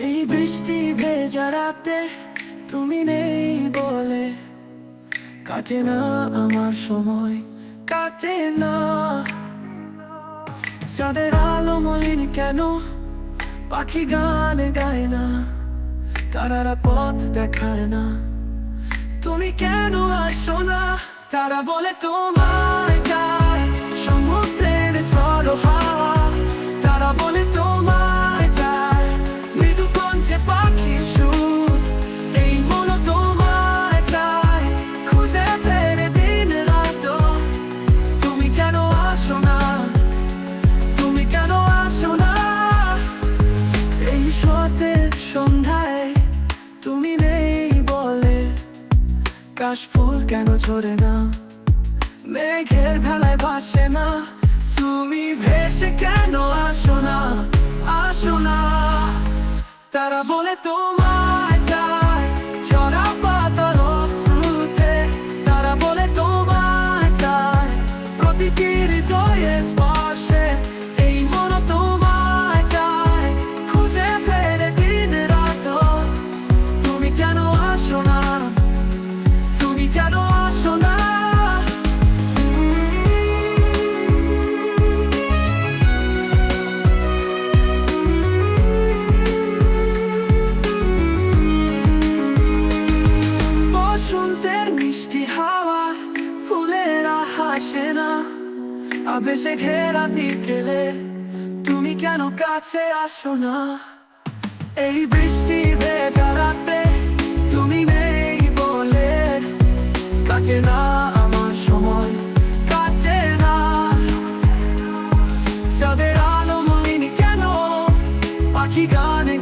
বৃষ্টি ভেজা রাতে তুমি নেই বলে। কাটে না আমার সময়, কাটে না। চাঁদের আলো মলিন কেন? পাখি গানে গায় না, তারারা পথ দেখায় না। তুমি কেন আসো না? তারা বলে তোমায় কাশ ফুল কেন ঝরে না? মেঘের ভেলায় বাসে না? তুমি ভেসে কেন আসো না? আসো না। তারা বলে তোমায় আসে না আবেশে ঘেরা বিকেলে তুমি কেন কাছে আসো না এই বৃষ্টি ভেজা রাতে তুমি নেই বলে। কাছে না আমার সময়, কাটে না। চাঁদের আলো মনে কেন? পাখি গানে